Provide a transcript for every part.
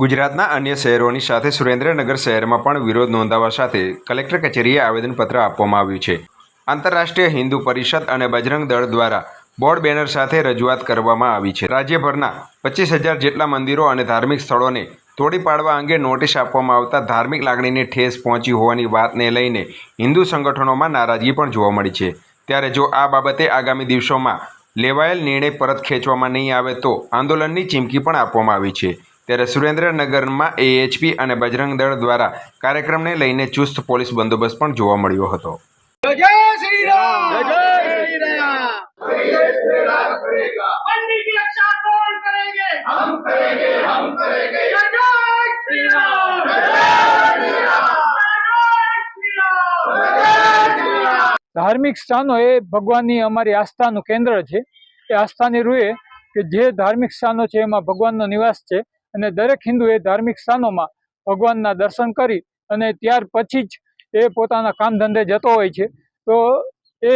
ગુજરાતના અન્ય શહેરોની સાથે સુરેન્દ્રનગર શહેરમાં પણ વિરોધ નોંધાવવા સાથે કલેક્ટર કચેરીએ આવેદનપત્ર આપવામાં આવ્યું છે. આંતરરાષ્ટ્રીય હિન્દુ પરિષદ અને બજરંગ દળ દ્વારા બોર્ડ બેનર સાથે રજૂઆત કરવામાં આવી છે. રાજ્યભરના પચીસ હજાર જેટલા મંદિરો અને ધાર્મિક સ્થળોને તોડી પાડવા અંગે નોટિસ આપવામાં આવતા ધાર્મિક લાગણીને ઠેસ પહોંચી હોવાની વાતને લઈને હિન્દુ સંગઠનોમાં નારાજગી પણ જોવા મળી છે. ત્યારે જો આ બાબતે આગામી દિવસોમાં લેવાયેલ નિર્ણય પરત ખેંચવામાં નહીં આવે તો આંદોલનની ચીમકી પણ આપવામાં આવી છે. ત્યારે સુરેન્દ્રનગરમાં એએચપી અને બજરંગ દળ દ્વારા કાર્યક્રમને લઈને ચુસ્ત પોલીસ બંદોબસ્ત પણ જોવા મળ્યો હતો. ધાર્મિક સ્થાનો એ ભગવાનની અમારી આસ્થાનું કેન્દ્ર છે. એ આસ્થાની રૂએ કે જે ધાર્મિક સ્થાનો છે એમાં ભગવાનનો નિવાસ છે. અને દરેક હિન્દુ એ ધાર્મિક સ્થાનોમાં ભગવાનના દર્શન કરી અને ત્યાર પછી જ એ પોતાના કામ ધંધે જતો હોય છે. તો એ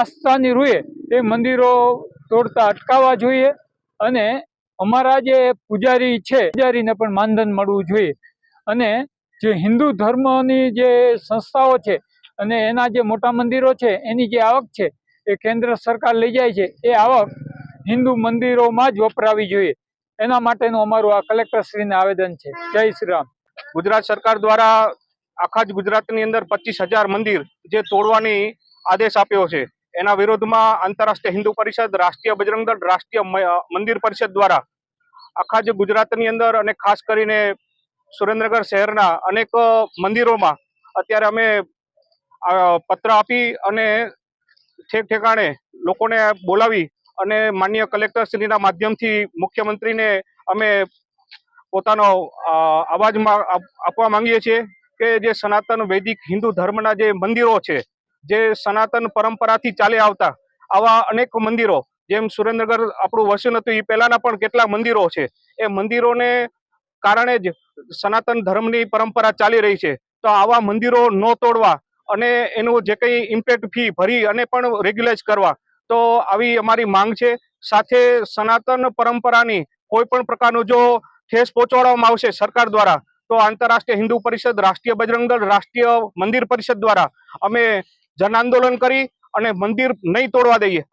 આસ્થાની રૂએ એ મંદિરો તોડતા અટકાવવા જોઈએ અને અમારા જે પૂજારી છે, પૂજારીને પણ માનધન મળવું જોઈએ. અને જે હિન્દુ ધર્મની જે સંસ્થાઓ છે અને એના જે મોટા મંદિરો છે, એની જે આવક છે, એ કેન્દ્ર સરકાર લઈ જાય છે. એ આવક હિન્દુ મંદિરોમાં જ વપરાવી જોઈએ. એના માટેનું અમારું આ કલેક્ટરશ્રીને આવેદન છે. જય શ્રી રામ. ગુજરાત સરકાર દ્વારા આખા જ ગુજરાતની અંદર પચીસ હજાર મંદિર જે તોડવાની આદેશ આપ્યો છે, એના વિરોધમાં આંતરરાષ્ટ્રીય હિન્દુ પરિષદ, રાષ્ટ્રીય બજરંગ દળ, રાષ્ટ્રીય મંદિર પરિષદ દ્વારા આખા જ ગુજરાતની અંદર અને ખાસ કરીને સુરેન્દ્રનગર શહેરના અનેક મંદિરોમાં અત્યારે અમે પત્ર આપી અને ઠેક ઠેકાણે લોકોને બોલાવી અને માન્ય કલેક્ટરશ્રીના માધ્યમથી મુખ્યમંત્રીને અમે પોતાનો અવાજ આપવા માંગીએ છીએ કે જે સનાતન વૈદિક હિન્દુ ધર્મના જે મંદિરો છે, જે સનાતન પરંપરાથી ચાલી આવતા, આવા અનેક મંદિરો, જેમ સુરેન્દ્રનગર આપણું વસ્યું હતું એ પહેલાંના પણ કેટલા મંદિરો છે, એ મંદિરોને કારણે જ સનાતન ધર્મની પરંપરા ચાલી રહી છે. તો આવા મંદિરો ન તોડવા અને એનું જે કંઈ ઇમ્પેક્ટ ફી ભરી અને પણ રેગ્યુલાઇઝ કરવા તો આવી અમારી માંગ છે. સાથે સનાતન પરંપરાની કોઈ પણ પ્રકારનો જો ઠેસ પહોંચાડવામાં આવશે સરકાર દ્વારા, તો આંતરરાષ્ટ્રીય હિન્દુ પરિષદ, રાષ્ટ્રીય બજરંગ રાષ્ટ્રીય મંદિર પરિષદ દ્વારા અમે જન આંદોલન કરી અને મંદિર નહીં તોડવા દઈએ.